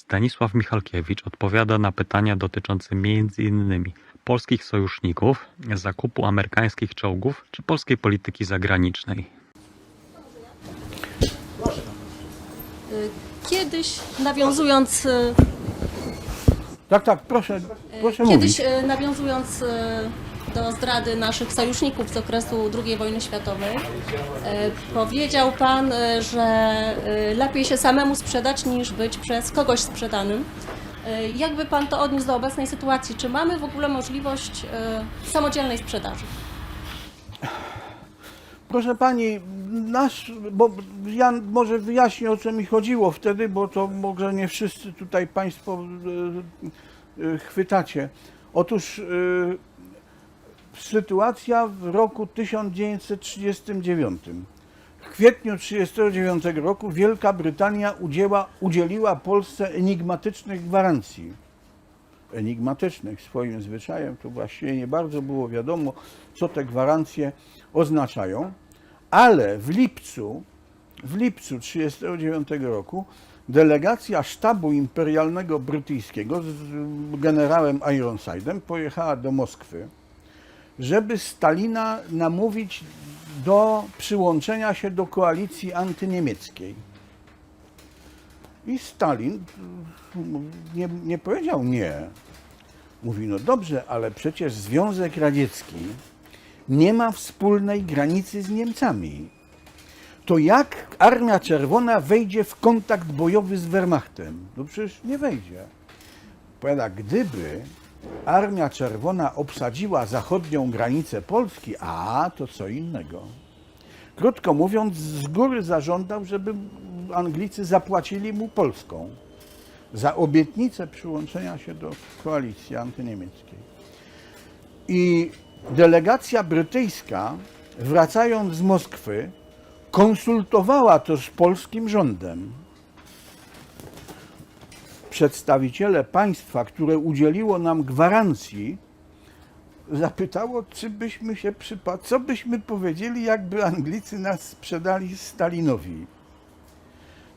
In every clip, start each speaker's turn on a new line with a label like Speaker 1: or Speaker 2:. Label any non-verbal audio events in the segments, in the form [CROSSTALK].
Speaker 1: Stanisław Michalkiewicz odpowiada na pytania dotyczące m.in. polskich sojuszników, zakupu amerykańskich czołgów czy polskiej polityki zagranicznej.
Speaker 2: Kiedyś nawiązując, e,
Speaker 3: Tak, tak, proszę, proszę
Speaker 2: kiedyś
Speaker 3: mówić.
Speaker 2: e, nawiązując e, do zdrady naszych sojuszników z okresu II wojny światowej, e, powiedział Pan, e, że e, lepiej się samemu sprzedać niż być przez kogoś sprzedanym. Jakby Pan to odniósł do obecnej sytuacji? Czy mamy w ogóle możliwość samodzielnej sprzedaży?
Speaker 3: Proszę pani, nasz, bo ja może wyjaśnię o co mi chodziło wtedy, bo to może nie wszyscy tutaj państwo chwytacie. Otóż sytuacja w roku 1939. W kwietniu 1939 roku Wielka Brytania udziela, udzieliła Polsce enigmatycznych gwarancji. enigmatycznych swoim zwyczajem, to właściwie nie bardzo było wiadomo, co te gwarancje oznaczają, ale w lipcu, w lipcu 1939 roku delegacja sztabu imperialnego brytyjskiego z generałem Ironsidem pojechała do Moskwy, żeby Stalina namówić do przyłączenia się do koalicji antyniemieckiej. I Stalin nie, nie powiedział nie. Mówi, no dobrze, ale przecież Związek Radziecki nie ma wspólnej granicy z Niemcami. To jak Armia Czerwona wejdzie w kontakt bojowy z Wehrmachtem? No przecież nie wejdzie. Powiada, gdyby Armia Czerwona obsadziła zachodnią granicę Polski, a to co innego. Krótko mówiąc, z góry zażądał, żeby Anglicy zapłacili mu Polską za obietnicę przyłączenia się do koalicji antyniemieckiej. I delegacja brytyjska, wracając z Moskwy, konsultowała to z polskim rządem. Przedstawiciele państwa, które udzieliło nam gwarancji, zapytało, czy byśmy się przypadł, co byśmy powiedzieli, jakby Anglicy nas sprzedali Stalinowi.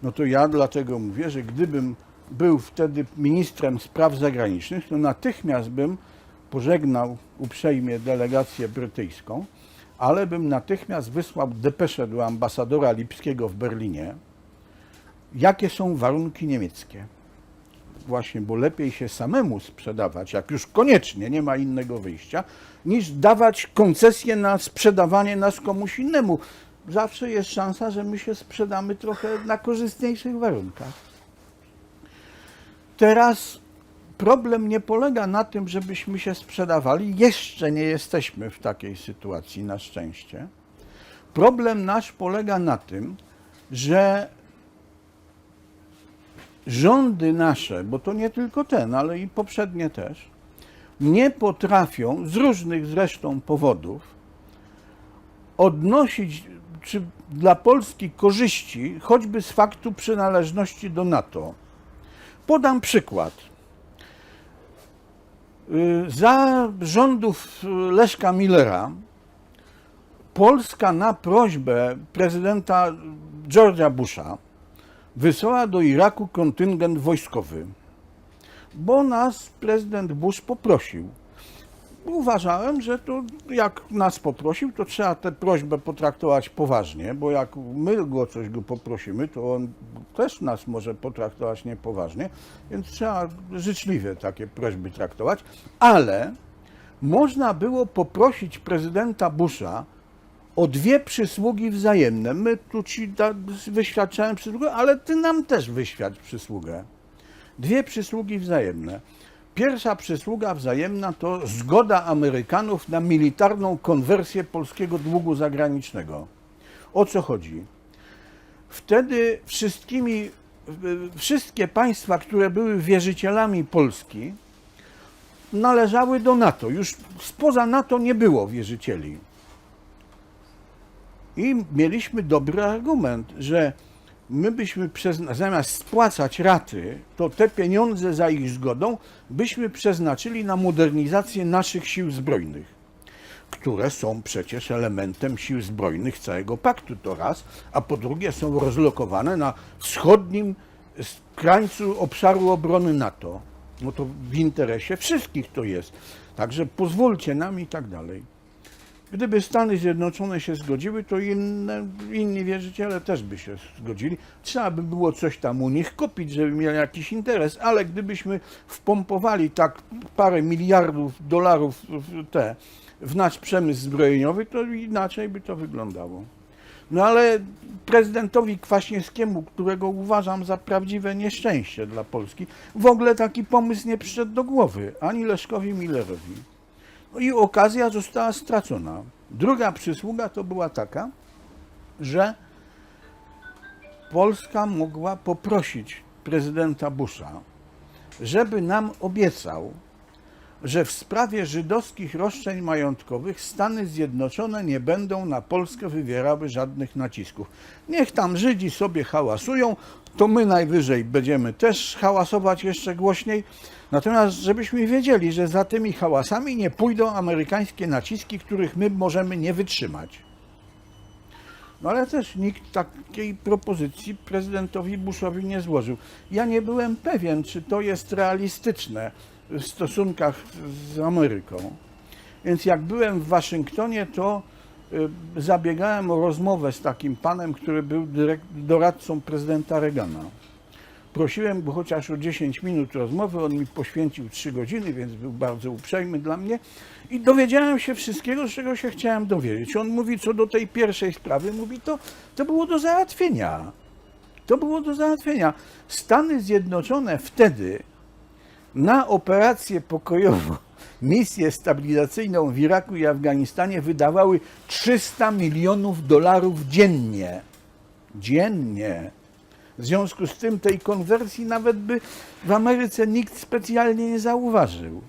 Speaker 3: No to ja dlatego mówię, że gdybym był wtedy ministrem spraw zagranicznych, to natychmiast bym pożegnał uprzejmie delegację brytyjską, ale bym natychmiast wysłał depeszę do ambasadora Lipskiego w Berlinie, jakie są warunki niemieckie. Właśnie, bo lepiej się samemu sprzedawać, jak już koniecznie nie ma innego wyjścia, niż dawać koncesję na sprzedawanie nas komuś innemu. Zawsze jest szansa, że my się sprzedamy trochę na korzystniejszych warunkach. Teraz problem nie polega na tym, żebyśmy się sprzedawali. Jeszcze nie jesteśmy w takiej sytuacji, na szczęście. Problem nasz polega na tym, że rządy nasze, bo to nie tylko ten, ale i poprzednie też, nie potrafią z różnych zresztą powodów odnosić czy dla Polski korzyści, choćby z faktu przynależności do NATO. Podam przykład. Y, Za rządów Leszka Millera Polska na prośbę prezydenta George'a Busha wysłała do Iraku kontyngent wojskowy, bo nas prezydent Bush poprosił. Uważałem, że to jak nas poprosił, to trzeba tę prośbę potraktować poważnie, bo jak my go coś go poprosimy, to on też nas może potraktować niepoważnie, więc trzeba życzliwie takie prośby traktować, ale można było poprosić prezydenta Busha o dwie przysługi wzajemne. My tu ci da, wyświadczałem przysługę, ale ty nam też wyświadcz przysługę. Dwie przysługi wzajemne. Pierwsza przysługa wzajemna to zgoda Amerykanów na militarną konwersję polskiego długu zagranicznego. O co chodzi? Wtedy wszystkimi, wszystkie państwa, które były wierzycielami Polski, należały do NATO. Już spoza NATO nie było wierzycieli. I mieliśmy dobry argument, że my byśmy przezna- zamiast spłacać raty, to te pieniądze za ich zgodą byśmy przeznaczyli na modernizację naszych sił zbrojnych, które są przecież elementem sił zbrojnych całego paktu, to raz, a po drugie są rozlokowane na wschodnim krańcu obszaru obrony NATO. No to w interesie wszystkich to jest. Także pozwólcie nam i tak dalej. Gdyby Stany Zjednoczone się zgodziły, to inne, inni wierzyciele też by się zgodzili. Trzeba by było coś tam u nich kupić, żeby mieli jakiś interes, ale gdybyśmy wpompowali tak parę miliardów dolarów w te w nasz przemysł zbrojeniowy, to inaczej by to wyglądało. No ale prezydentowi Kwaśniewskiemu, którego uważam za prawdziwe nieszczęście dla Polski, w ogóle taki pomysł nie przyszedł do głowy, ani Leszkowi Millerowi. I okazja została stracona. Druga przysługa to była taka, że Polska mogła poprosić prezydenta Busha, żeby nam obiecał, że w sprawie żydowskich roszczeń majątkowych Stany Zjednoczone nie będą na Polskę wywierały żadnych nacisków. Niech tam Żydzi sobie hałasują, to my najwyżej będziemy też hałasować jeszcze głośniej. Natomiast żebyśmy wiedzieli, że za tymi hałasami nie pójdą amerykańskie naciski, których my możemy nie wytrzymać. No ale też nikt takiej propozycji prezydentowi Bushowi nie złożył. Ja nie byłem pewien, czy to jest realistyczne w stosunkach z Ameryką. Więc jak byłem w Waszyngtonie, to y, zabiegałem o rozmowę z takim panem, który był doradcą prezydenta Reagana. Prosiłem go chociaż o 10 minut rozmowy, on mi poświęcił 3 godziny, więc był bardzo uprzejmy dla mnie i dowiedziałem się wszystkiego, czego się chciałem dowiedzieć. On mówi, co do tej pierwszej sprawy, mówi, to, to było do załatwienia. To było do załatwienia. Stany Zjednoczone wtedy na operację pokojową, misję stabilizacyjną w Iraku i Afganistanie wydawały 300 milionów dolarów dziennie. Dziennie. W związku z tym tej konwersji nawet by w Ameryce nikt specjalnie nie zauważył.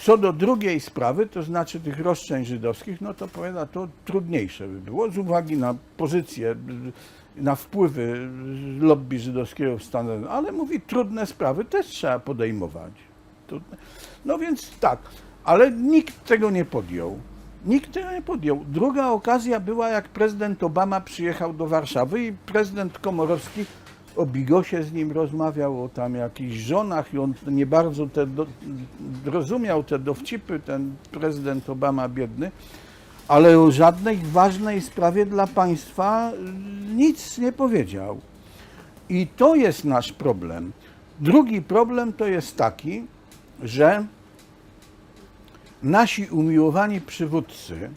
Speaker 3: Co do drugiej sprawy, to znaczy tych roszczeń żydowskich, no to powiada, to trudniejsze by było z uwagi na pozycję, na wpływy lobby żydowskiego w Stanach, ale mówi, trudne sprawy też trzeba podejmować. Trudne. No więc tak, ale nikt tego nie podjął. Nikt tego nie podjął. Druga okazja była, jak prezydent Obama przyjechał do Warszawy i prezydent Komorowski o Bigosie z nim rozmawiał, o tam jakichś żonach i on nie bardzo te do, rozumiał te dowcipy, ten prezydent Obama biedny, ale o żadnej ważnej sprawie dla państwa nic nie powiedział. I to jest nasz problem. Drugi problem to jest taki, że nasi umiłowani przywódcy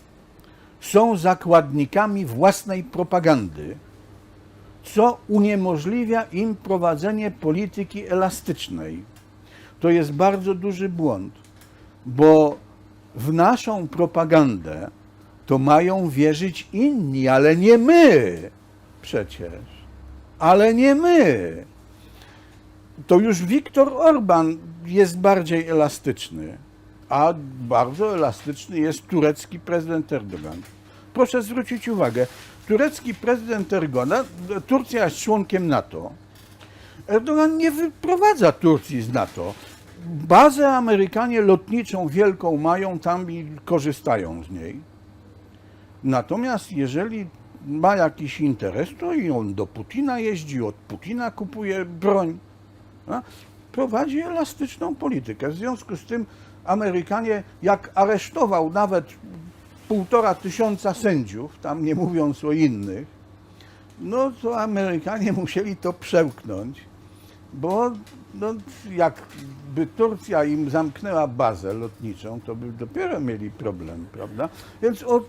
Speaker 3: są zakładnikami własnej propagandy, co uniemożliwia im prowadzenie polityki elastycznej. To jest bardzo duży błąd, bo w naszą propagandę to mają wierzyć inni, ale nie my przecież. Ale nie my. To już Viktor Orban jest bardziej elastyczny, a bardzo elastyczny jest turecki prezydent Erdogan. Proszę zwrócić uwagę, turecki prezydent Erdogan, Turcja jest członkiem NATO. Erdogan nie wyprowadza Turcji z NATO. Bazę Amerykanie lotniczą wielką mają tam i korzystają z niej. Natomiast jeżeli ma jakiś interes, to i on do Putina jeździ, od Putina kupuje broń. Prowadzi elastyczną politykę. W związku z tym Amerykanie, jak aresztował nawet półtora tysiąca sędziów, tam nie mówiąc o innych, no to Amerykanie [LAUGHS] musieli to przełknąć, bo no, jakby Turcja im zamknęła bazę lotniczą, to by dopiero mieli problem, prawda? Więc o,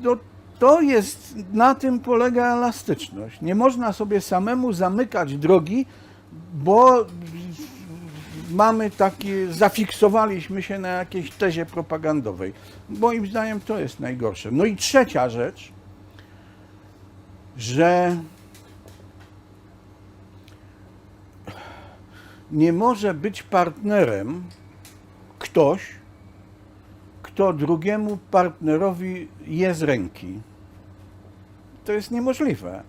Speaker 3: no, to jest, na tym polega elastyczność. Nie można sobie samemu zamykać drogi, bo mamy takie, zafiksowaliśmy się na jakiejś tezie propagandowej. Moim zdaniem to jest najgorsze. No i trzecia rzecz, że nie może być partnerem ktoś, kto drugiemu partnerowi je z ręki. To jest niemożliwe.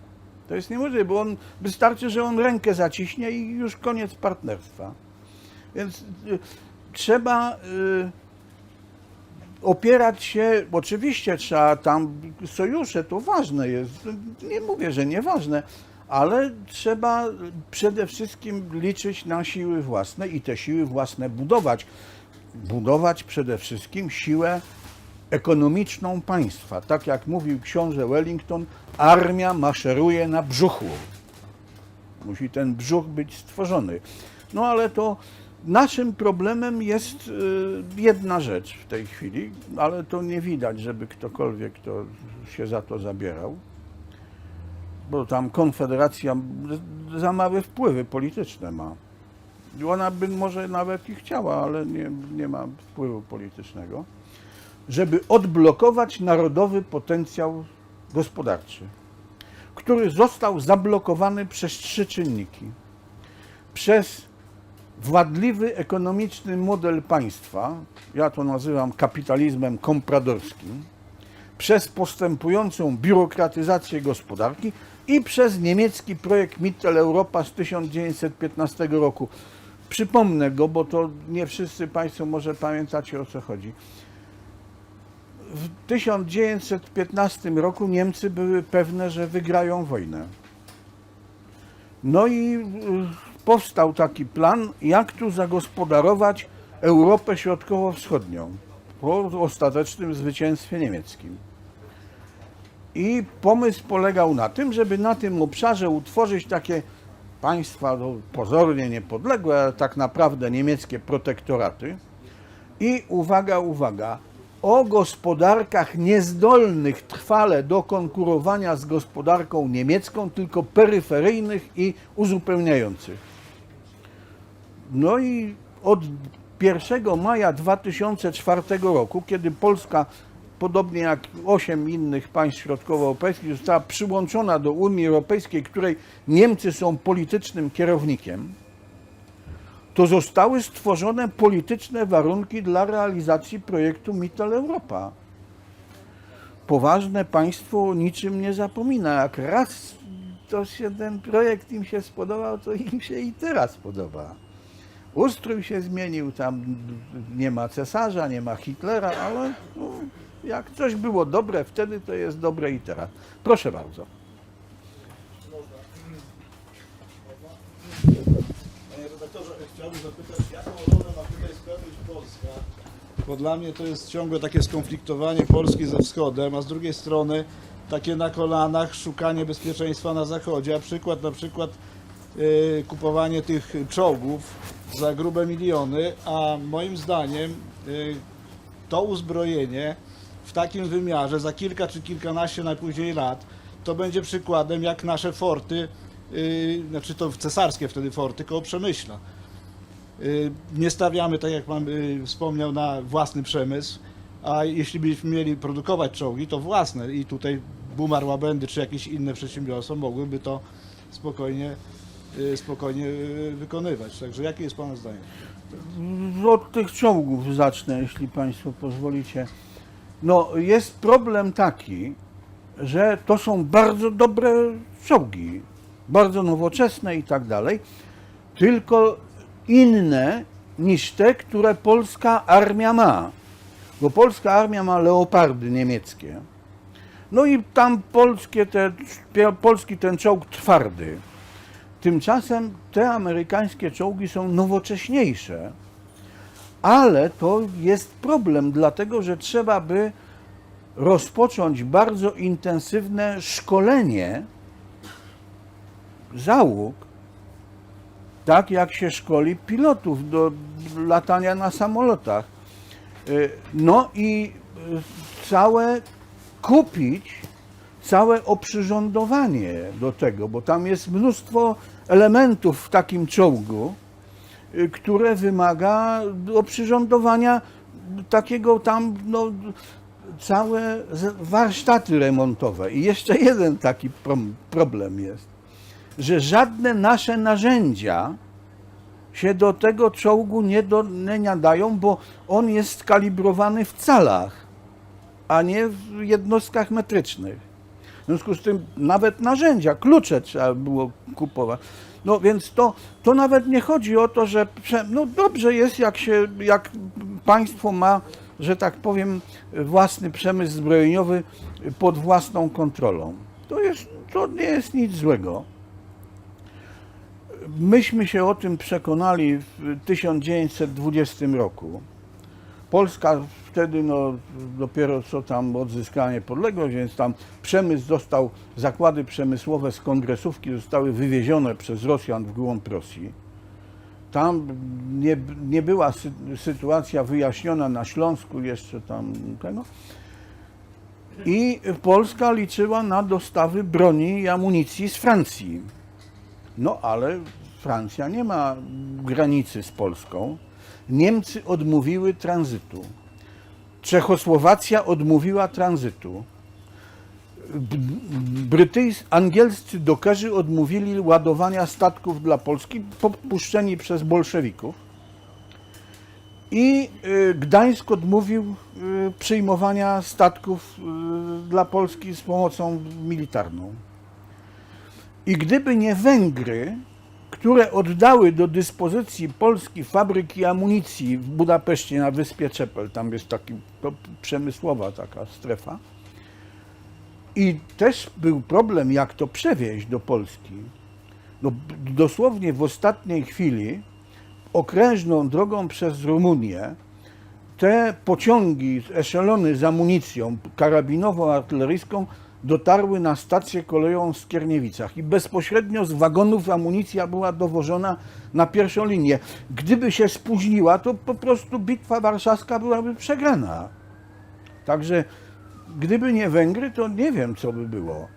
Speaker 3: To jest niemożliwe, bo on wystarczy, że on rękę zaciśnie i już koniec partnerstwa. Więc y, trzeba y, opierać się, oczywiście trzeba tam sojusze, to ważne jest, nie mówię, że nieważne, ale trzeba przede wszystkim liczyć na siły własne i te siły własne budować. Budować przede wszystkim siłę ekonomiczną państwa. Tak jak mówił książę Wellington, armia maszeruje na brzuchu. Musi ten brzuch być stworzony. No ale to naszym problemem jest y, jedna rzecz w tej chwili, ale to nie widać, żeby ktokolwiek to się za to zabierał. Bo tam Konfederacja za małe wpływy polityczne ma. I Ona by może nawet i chciała, ale nie, nie ma wpływu politycznego, żeby odblokować narodowy potencjał gospodarczy który został zablokowany przez trzy czynniki. Przez władliwy ekonomiczny model państwa, ja to nazywam kapitalizmem kompradorskim, przez postępującą biurokratyzację gospodarki i przez niemiecki projekt Mitteleuropa z 1915 roku. Przypomnę go, bo to nie wszyscy Państwo może pamiętacie o co chodzi. W 1915 roku Niemcy były pewne, że wygrają wojnę. No i y, powstał taki plan, jak tu zagospodarować Europę Środkowo-Wschodnią po ostatecznym zwycięstwie niemieckim. I pomysł polegał na tym, żeby na tym obszarze utworzyć takie państwa no, pozornie niepodległe, ale tak naprawdę niemieckie protektoraty. I uwaga, uwaga, o gospodarkach niezdolnych trwale do konkurowania z gospodarką niemiecką, tylko peryferyjnych i uzupełniających. No i od 1 maja 2004 roku, kiedy Polska, podobnie jak osiem innych państw środkowoeuropejskich, została przyłączona do Unii Europejskiej, której Niemcy są politycznym kierownikiem, to zostały stworzone polityczne warunki dla realizacji projektu Mitteleuropa. Poważne państwo niczym nie zapomina. Jak raz to się ten projekt im się spodobał, to im się i teraz podoba. Ustrój się zmienił, tam nie ma cesarza, nie ma Hitlera, ale no, jak coś było dobre wtedy, to jest dobre i teraz. Proszę bardzo.
Speaker 4: Panie redaktorze, chciałbym zapytać, jaką rolę ma tutaj spełnić Polska? Bo dla mnie to jest ciągłe takie skonfliktowanie Polski ze Wschodem, a z drugiej strony takie na kolanach szukanie bezpieczeństwa na Zachodzie, a przykład na przykład y, kupowanie tych czołgów za grube miliony, a moim zdaniem y, to uzbrojenie w takim wymiarze za kilka czy kilkanaście najpóźniej lat to będzie przykładem jak nasze forty, yy, znaczy to cesarskie wtedy forty koło Przemyśla. Yy, nie stawiamy, tak jak Pan yy, wspomniał, na własny przemysł, a jeśli byśmy mieli produkować czołgi, to własne i tutaj Bumar Łabędy czy jakieś inne przedsiębiorstwa mogłyby to spokojnie, yy, spokojnie yy, wykonywać. Także jakie jest Pana zdanie?
Speaker 3: Od tych czołgów zacznę, jeśli Państwo pozwolicie. No, jest problem taki, że to są bardzo dobre czołgi, bardzo nowoczesne i tak dalej, tylko inne niż te, które polska armia ma. Bo polska armia ma leopardy niemieckie. No i tam polskie te, polski ten czołg twardy. Tymczasem te amerykańskie czołgi są nowocześniejsze, ale to jest problem, dlatego że trzeba by rozpocząć bardzo intensywne szkolenie załóg, tak jak się szkoli pilotów do latania na samolotach. Y, No i y, całe kupić całe oprzyrządowanie do tego, bo tam jest mnóstwo elementów w takim czołgu, które wymaga oprzyrządowania takiego tam, no, całe warsztaty remontowe. I jeszcze jeden taki problem jest, że żadne nasze narzędzia się do tego czołgu nie, do, nie nadają, bo on jest skalibrowany w calach, a nie w jednostkach metrycznych. W związku z tym nawet narzędzia, klucze trzeba było kupować. No więc to, to nawet nie chodzi o to, że no dobrze jest, jak, się, jak państwo ma, że tak powiem, własny przemysł zbrojeniowy pod własną kontrolą. To, jest, to nie jest nic złego. Myśmy się o tym przekonali w 1920 roku. Polska wtedy no, dopiero co tam odzyskała niepodległość, więc tam przemysł został, zakłady przemysłowe z kongresówki zostały wywiezione przez Rosjan w głąb Rosji. Tam nie, nie była sy, sytuacja wyjaśniona na Śląsku jeszcze tam tego. I Polska liczyła na dostawy broni i amunicji z Francji. No ale Francja nie ma granicy z Polską. Niemcy odmówiły tranzytu. Czechosłowacja odmówiła tranzytu. B- Brytyjscy, angielscy dokerzy odmówili ładowania statków dla Polski, popuszczeni przez bolszewików. I y, Gdańsk odmówił y, przyjmowania statków y, dla Polski z pomocą militarną. I gdyby nie Węgry, które oddały do dyspozycji Polski fabryki amunicji w Budapeszcie na wyspie Czepel, tam jest taki przemysłowa taka strefa, i też był problem, jak to przewieźć do Polski. No, dosłownie w ostatniej chwili okrężną drogą przez Rumunię te pociągi, eszelony z amunicją karabinowo-artyleryjską dotarły na stację kolejową w Skierniewicach i bezpośrednio z wagonów amunicja była dowożona na pierwszą linię. Gdyby się spóźniła, to po prostu bitwa warszawska byłaby przegrana. Także gdyby nie Węgry, to nie wiem, co by było.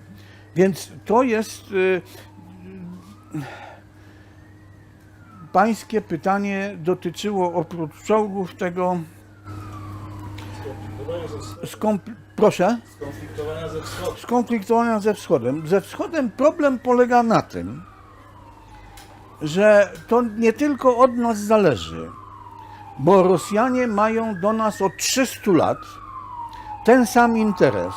Speaker 3: Więc to jest y, pańskie pytanie dotyczyło oprócz czołgów tego skompl- proszę
Speaker 4: Skonfliktowania ze wschodem.
Speaker 3: skonfliktowania ze wschodem. Ze wschodem problem polega na tym, że to nie tylko od nas zależy, bo Rosjanie mają do nas od 300 lat ten sam interes,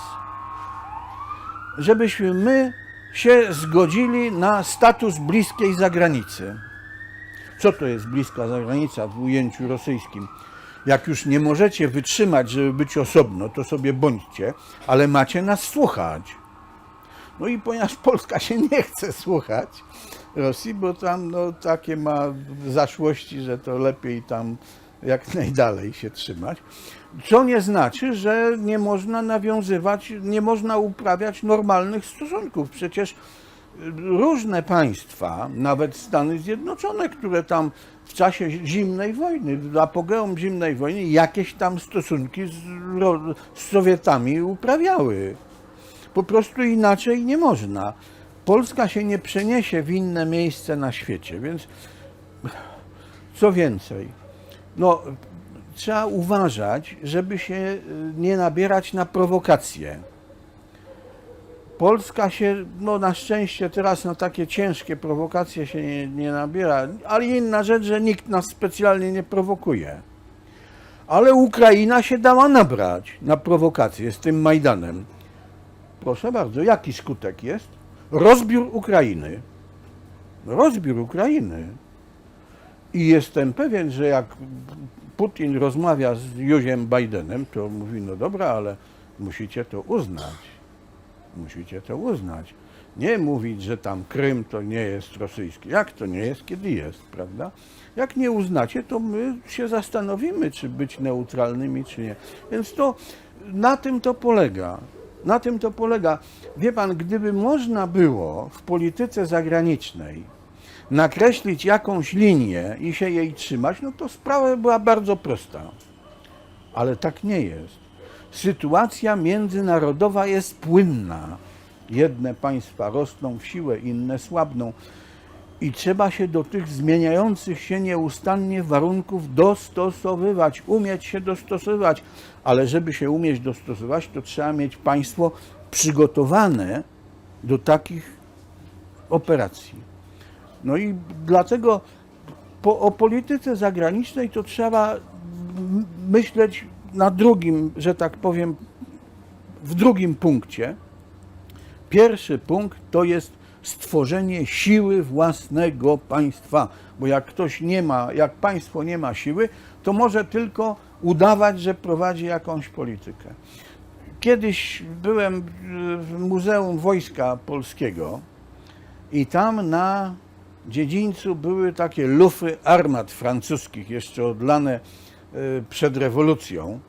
Speaker 3: żebyśmy my się zgodzili na status bliskiej zagranicy. Co to jest bliska zagranica w ujęciu rosyjskim? Jak już nie możecie wytrzymać, żeby być osobno, to sobie bądźcie, ale macie nas słuchać. No i ponieważ [LAUGHS] Polska się nie chce słuchać Rosji, bo tam no, takie ma zaszłości, że to lepiej tam jak [LAUGHS] najdalej się trzymać, co nie znaczy, że nie można nawiązywać, nie można uprawiać normalnych stosunków. Przecież różne państwa, nawet Stany Zjednoczone, które tam w czasie zimnej wojny, w apogeum zimnej wojny, jakieś tam stosunki z, z Sowietami uprawiały. Po prostu inaczej nie można. Polska się nie przeniesie w inne miejsce na świecie, więc co więcej, no, trzeba uważać, żeby się y, nie nabierać na prowokacje. Polska się, no na szczęście teraz na takie ciężkie prowokacje się nie, nie nabiera, ale inna rzecz, że nikt nas specjalnie nie prowokuje. Ale Ukraina się dała nabrać na prowokacje z tym Majdanem. Proszę bardzo, jaki skutek jest? Rozbiór Ukrainy. Rozbiór Ukrainy. I jestem pewien, że jak Putin rozmawia z Józiem Bidenem, to mówi, no dobra, ale musicie to uznać. Musicie to uznać. Nie mówić, że tam Krym to nie jest rosyjski. Jak to nie jest, kiedy jest, prawda? Jak nie uznacie, to my się zastanowimy, czy być neutralnymi, czy nie. Więc to na tym to polega. Na tym to polega. Wie pan, gdyby można było w polityce zagranicznej nakreślić jakąś linię i się jej trzymać, no to sprawa była bardzo prosta. Ale tak nie jest. Sytuacja międzynarodowa jest płynna. Jedne państwa rosną w siłę, inne słabną. I trzeba się do tych zmieniających się nieustannie warunków dostosowywać, umieć się dostosowywać. Ale żeby się umieć dostosować, to trzeba mieć państwo przygotowane do takich operacji. No i dlatego po, o polityce zagranicznej to trzeba myśleć na drugim, że tak powiem, w drugim punkcie. Pierwszy punkt to jest stworzenie siły własnego państwa, bo jak ktoś nie ma, jak państwo nie ma siły, to może tylko udawać, że prowadzi jakąś politykę. Kiedyś byłem w Muzeum Wojska Polskiego i tam na dziedzińcu były takie lufy armat francuskich, jeszcze odlane przed rewolucją,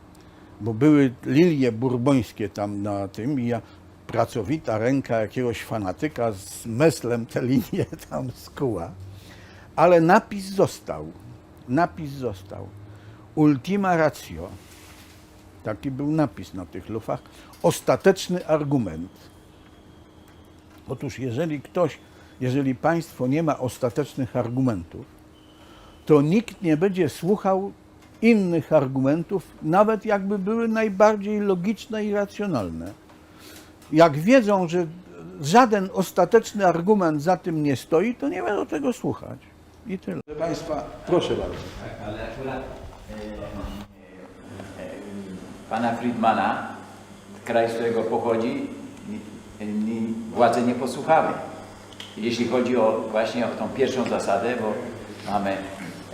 Speaker 3: bo były lilie burbońskie tam na tym i ja, pracowita ręka jakiegoś fanatyka z meslem te linie [LAUGHS] tam skuła. Ale napis został. Napis został. Ultima ratio. Taki był napis na tych lufach. Ostateczny argument. Otóż jeżeli ktoś, jeżeli państwo nie ma ostatecznych argumentów, to nikt nie będzie słuchał innych argumentów, nawet jakby były najbardziej logiczne i racjonalne. Jak wiedzą, że żaden ostateczny argument za tym nie stoi, to nie będą tego słuchać. I tyle.
Speaker 4: Proszę Państwa, proszę bardzo.
Speaker 5: Ale akurat e, e, pana Friedmana, kraj, z którego pochodzi, władze nie posłuchały. Jeśli chodzi o właśnie o tą pierwszą zasadę, bo mamy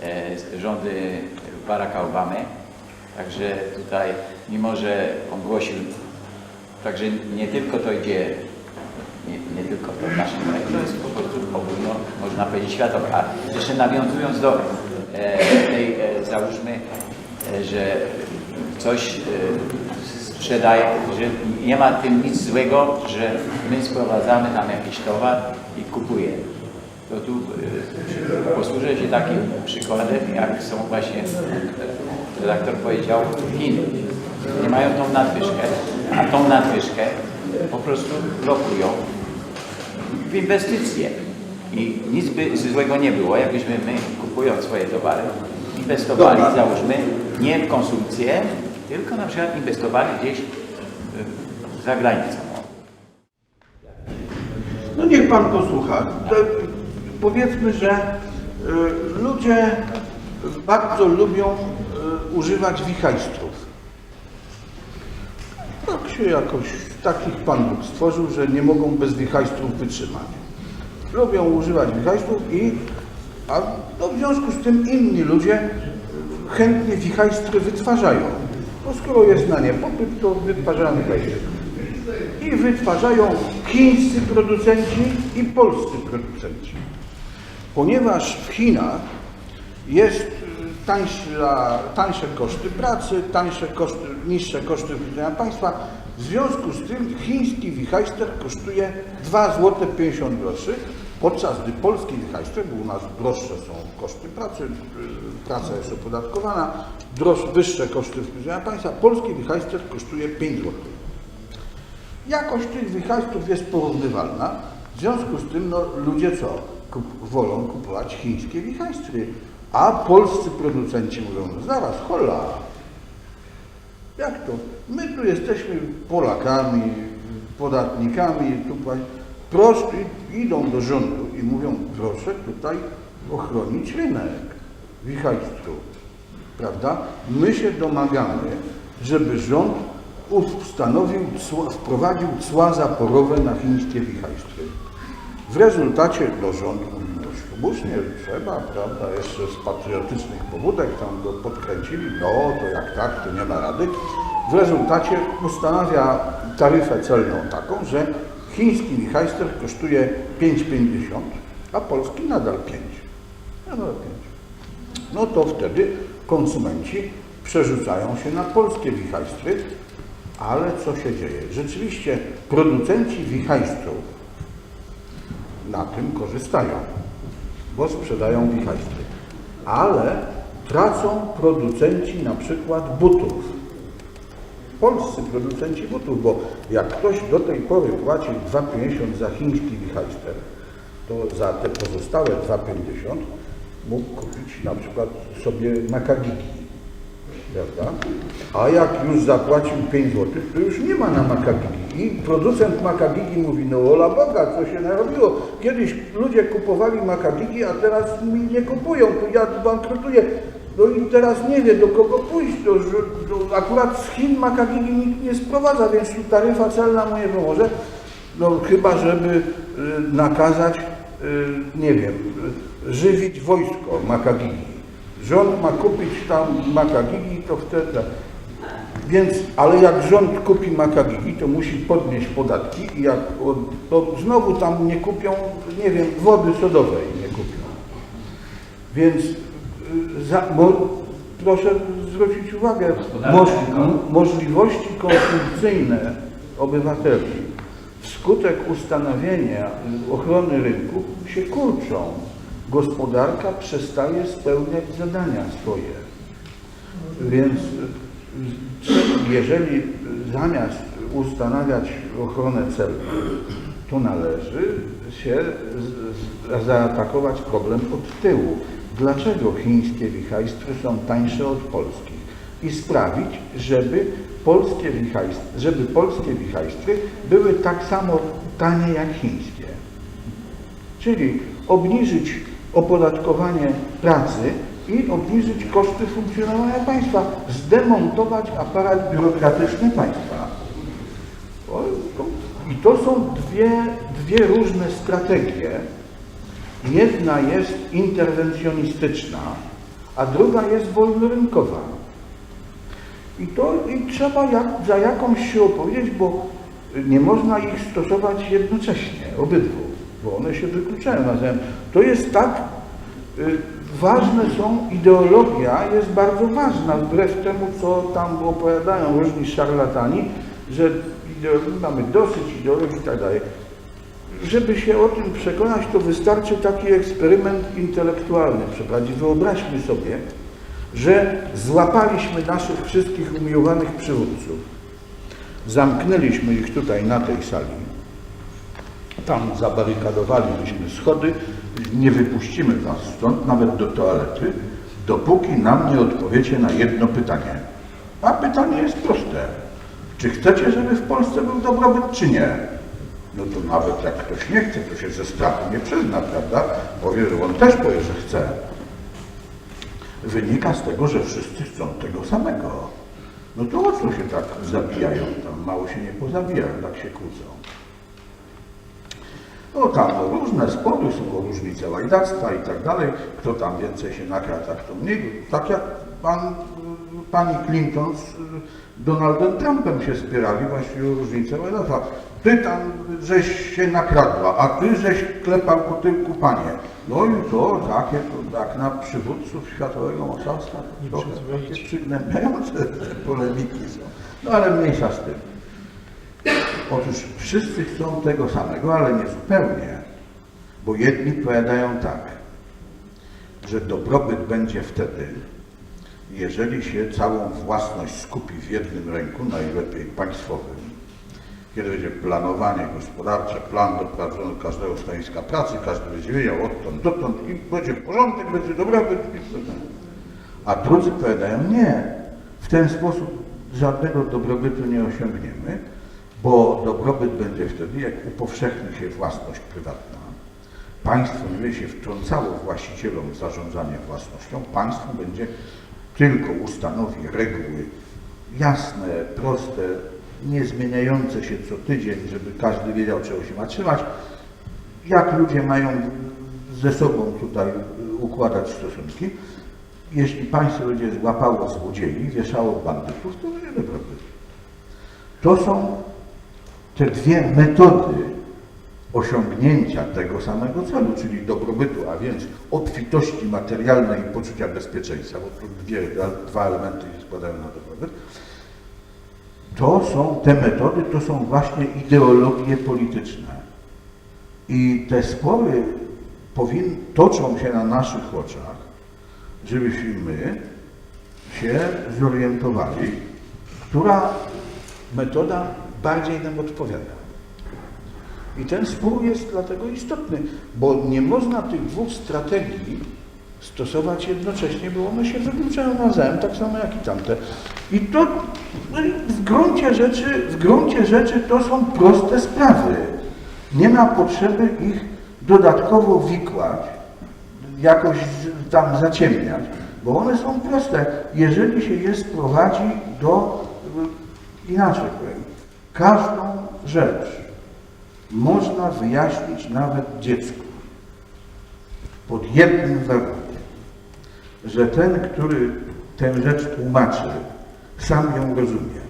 Speaker 5: e, rządy Baracka Obamy, także tutaj, mimo że on głosił, także nie tylko to idzie nie, nie tylko to w naszym kraju, to jest po prostu ogólno, można powiedzieć, światowe. A jeszcze nawiązując do e, tej, e, załóżmy, e, że coś e, sprzedaje, że nie ma tym nic złego, że my sprowadzamy tam jakiś towar i kupujemy. To tu e, posłużę się takim przykładem, jak są właśnie, e, redaktor powiedział, Chiny. Nie mają tą nadwyżkę, a tą nadwyżkę po prostu blokują w inwestycje. I nic by złego nie było, jakbyśmy my, kupując swoje towary, inwestowali, załóżmy, nie w konsumpcję, tylko na przykład inwestowali gdzieś y, za granicą.
Speaker 3: No niech pan posłucha. To powiedzmy, że ludzie bardzo lubią y, używać wichajstrów. Tak się jakoś, takich Pan Bóg stworzył, że nie mogą bez wichajstrów wytrzymać. Lubią używać wichajstrów i a no w związku z tym inni ludzie y, chętnie wichajstry wytwarzają. No skoro jest na nie popyt, to wytwarzają wichajstry i wytwarzają chińscy producenci i polscy producenci. Ponieważ w Chinach jest y, tańsza, tańsze koszty pracy, tańsze koszty, niższe koszty wytwarzania państwa, w związku z tym chiński wichajster kosztuje 2 zł 50 groszy, podczas gdy polski wichajster, bo u nas droższe są koszty pracy, y, praca jest opodatkowana, droż, wyższe koszty wytwarzania państwa, polski wichajster kosztuje 5 zł. Jakość tych wichajstrów jest porównywalna. W związku z tym no, ludzie co? Kup, wolą kupować chińskie wichajstry. A polscy producenci mówią, zaraz, hola. Jak to? My tu jesteśmy Polakami, podatnikami, tu płaci- proszę, i- idą do rządu i mówią, proszę tutaj ochronić rynek wichajstrów prawda? My się domagamy, żeby rząd ustanowił, wprowadził cła zaporowe na chińskie wichajstry. W rezultacie do rządu mówi, ślubucznie trzeba, prawda, jeszcze z patriotycznych pobudek tam go podkręcili, no to jak tak, to nie ma rady. W rezultacie ustanawia taryfę celną taką, że chiński wichajster kosztuje 5,50, a polski nadal 5. Nadal 5 no to wtedy konsumenci przerzucają się na polskie wichajstry, ale co się dzieje? Rzeczywiście producenci wichajstrów na tym korzystają, bo sprzedają wichajstry, ale tracą producenci na przykład butów. Polscy producenci butów, bo jak ktoś do tej pory płacił 2,50 za chiński wichajster, to za te pozostałe 2,50 mógł kupić na przykład sobie makagigi, prawda? A jak już zapłacił 5 zł, to już nie ma na makagigi. I producent makagigi mówi, no ola Boga, co się narobiło. Kiedyś ludzie kupowali makagigi, a teraz mi nie kupują, to ja bankrutuję. No i teraz nie wie do kogo pójść. To, to akurat z Chin makagigi nikt nie sprowadza, więc tu taryfa celna mu nie pomoże. No chyba, żeby y, nakazać, y, nie wiem, żywić wojsko makagigi. Rząd ma kupić tam makagigi, to wtedy... Więc, ale jak rząd kupi makagigi, to musi podnieść podatki i jak, to znowu tam nie kupią, nie wiem, wody sodowej nie kupią. Więc y, za, mo, proszę zwrócić uwagę, moż, możliwości konsumpcyjne obywateli wskutek ustanowienia ochrony rynku się kurczą. Gospodarka przestaje spełniać zadania swoje. Więc jeżeli zamiast ustanawiać ochronę celną, to należy się zaatakować problem od tyłu. Dlaczego chińskie wichajstry są tańsze od polskich? I sprawić, żeby polskie wichajstry, żeby polskie wichajstry były tak samo tanie jak chińskie. Czyli obniżyć opodatkowanie pracy i obniżyć koszty funkcjonowania państwa, zdemontować aparat biurokratyczny państwa. I to są dwie, dwie różne strategie. Jedna jest interwencjonistyczna, a druga jest wolnorynkowa. I to i trzeba jak, za jakąś się opowiedzieć, bo nie można ich stosować jednocześnie, obydwu, bo one się wykluczają nawzajem. To jest tak, y, ważne są, ideologia jest bardzo ważna, wbrew temu, co tam opowiadają różni szarlatani, że mamy dosyć, ideologii i tak dalej. Żeby się o tym przekonać, to wystarczy taki eksperyment intelektualny przeprowadzić. Wyobraźmy sobie, że złapaliśmy naszych wszystkich umiłowanych przywódców, zamknęliśmy ich tutaj na tej sali, tam zabarykadowalibyśmy schody, nie wypuścimy was stąd, nawet do toalety, dopóki nam nie odpowiecie na jedno pytanie. A pytanie jest proste. Czy chcecie, żeby w Polsce był dobrobyt, czy nie? No to nawet jak ktoś nie chce, to się ze strachu nie przyzna, prawda? Powie, że on też powie, że chce. Wynika z tego, że wszyscy chcą tego samego. No to o co się tak zabijają? Tam mało się nie pozabijają, tak się kłócą. No tam różne spory są różnice łajdactwa i tak dalej. Kto tam więcej się nakradł, a kto mniej. Tak jak pan, pani Clinton z y, Donaldem Trumpem się spierali właśnie o różnicę łajdactwa. Ty tam żeś się nakradła, a ty żeś klepał po tyłku panie. No i to takie, to tak na przywódców światowego mocarstwa, to trochę takie przygnębiające te [LAUGHS] polemiki są. No ale mniejsza z tym. Otóż wszyscy chcą tego samego, ale nie zupełnie. Bo jedni powiadają tak, że dobrobyt będzie wtedy, jeżeli się całą własność skupi w jednym ręku, najlepiej państwowym, kiedy będzie planowanie gospodarcze, plan doprowadzony do każdego stanowiska pracy, każdy będzie wiedział odtąd dotąd i będzie porządek, będzie dobrobyt. A drudzy powiadają nie, w ten sposób żadnego dobrobytu nie osiągniemy, bo dobrobyt będzie wtedy, jak upowszechni się własność prywatna. Państwo nie będzie się wtrącało właścicielom w zarządzanie własnością, państwo będzie tylko ustanowi reguły jasne, proste, nie zmieniające się co tydzień, żeby każdy wiedział, czego się ma trzymać, jak ludzie mają ze sobą tutaj układać stosunki. Jeśli państwo będzie złapało złodziei, wieszało bandytów, to będzie dobrobyt. To są te dwie metody osiągnięcia tego samego celu, czyli dobrobytu, a więc obfitości materialnej i poczucia bezpieczeństwa, bo to dwie, dwa elementy się składają na dobrobyt. To są te metody, to są właśnie ideologie polityczne. I te spory powin, toczą się na naszych oczach, żebyśmy my się zorientowali, która metoda bardziej nam odpowiada. I ten spór jest dlatego istotny, bo nie można tych dwóch strategii stosować jednocześnie, bo one się wykluczają nawzajem, tak samo jak i tamte. I to no w gruncie rzeczy, w gruncie rzeczy to są proste sprawy. Nie ma potrzeby ich dodatkowo wikłać, jakoś tam zaciemniać, bo one są proste. Jeżeli się je sprowadzi do, y, inaczej powiem, każdą rzecz można wyjaśnić nawet dziecku pod jednym warunkiem, że ten, który tę rzecz tłumaczy, sam ją rozumie.